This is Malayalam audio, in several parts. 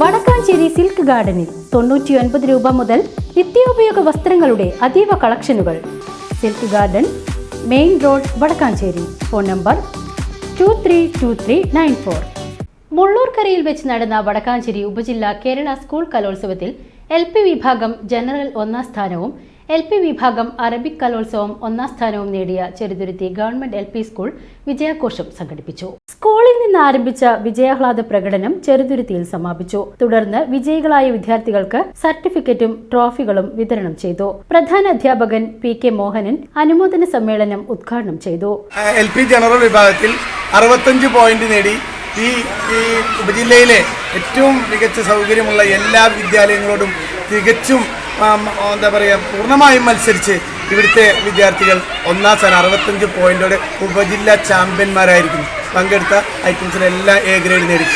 വടക്കാഞ്ചേരി സിൽക്ക് ഗാർഡനിൽ തൊണ്ണൂറ്റിയൊൻപത് രൂപ മുതൽ നിത്യോപയോഗ വസ്ത്രങ്ങളുടെ അതീവ കളക്ഷനുകൾ. Silk garden main road Vadakkanchery. Phone number two three two three nine four. മുള്ളൂർക്കരയിൽ വെച്ച് നടന്ന വടക്കാഞ്ചേരി ഉപജില്ലാ കേരള സ്കൂൾ കലോത്സവത്തിൽ എൽ പി വിഭാഗം ജനറൽ ഒന്നാം സ്ഥാനവും എൽ പി വിഭാഗം അറബിക് കലോത്സവം ഒന്നാം സ്ഥാനവും നേടിയ Cheruthuruthy government L P school വിജയാഘോഷം സംഘടിപ്പിച്ചു. സ്കൂളിൽ നിന്ന് ആരംഭിച്ച വിജയാഹ്ലാദ പ്രകടനം ചെറുതുരുത്തിയിൽ സമാപിച്ചു. തുടർന്ന് വിജയികളായ വിദ്യാർത്ഥികൾക്ക് സർട്ടിഫിക്കറ്റും ട്രോഫികളും വിതരണം ചെയ്തു. പ്രധാന അധ്യാപകൻ പി കെ മോഹനൻ അനുമോദന സമ്മേളനം ഉദ്ഘാടനം ചെയ്തു. എൽ പി ജനറൽ വിഭാഗത്തിൽ അറുപത്തഞ്ച് പോയിന്റ് നേടി ഈ ഈ ഉപജില്ലയിലെ ഏറ്റവും മികച്ച സൗകര്യമുള്ള എല്ലാ വിദ്യാലയങ്ങളോടും തികച്ചും എന്താ പറയുക പൂർണമായും മത്സരിച്ച് ഇവിടുത്തെ വിദ്യാർത്ഥികൾ ഒന്നാം സ്ഥാനം അറുപത്തഞ്ച് പോയിന്റോടെ ഉപജില്ലാ ചാമ്പ്യന്മാരായിരിക്കും പങ്കെടുത്ത ഐറ്റംസിൽ എല്ലാ എ ഗ്രേഡ് നേടി.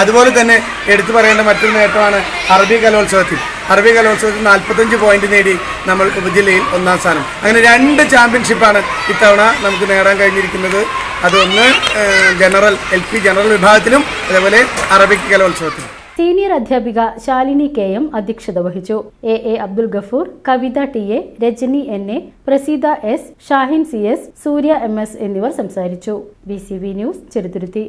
അതുപോലെ തന്നെ എടുത്തു പറയേണ്ട മറ്റൊരു നേട്ടമാണ് അറബി കലോത്സവത്തിൽ. അറബി കലോത്സവത്തിൽ നാൽപ്പത്തഞ്ച് പോയിന്റ് നേടി നമ്മൾ ഉപജില്ലയിൽ ഒന്നാം സ്ഥാനം. അങ്ങനെ രണ്ട് ചാമ്പ്യൻഷിപ്പാണ് ഇത്തവണ നമുക്ക് നേടാൻ കഴിഞ്ഞിരിക്കുന്നത്. അതൊന്ന് ജനറൽ എൽ പി ജനറൽ വിഭാഗത്തിലും അതേപോലെ അറബിക് കലോത്സവത്തിലും. സീനിയർ അധ്യാപിക ശാലിനി കെ എം അധ്യക്ഷത വഹിച്ചു. A A Abdul Gafoor Kavitha T A Rajani N A Praseetha S Shahin C S Surya M S എന്നിവർ സംസാരിച്ചു. B news Cheruthuruthy.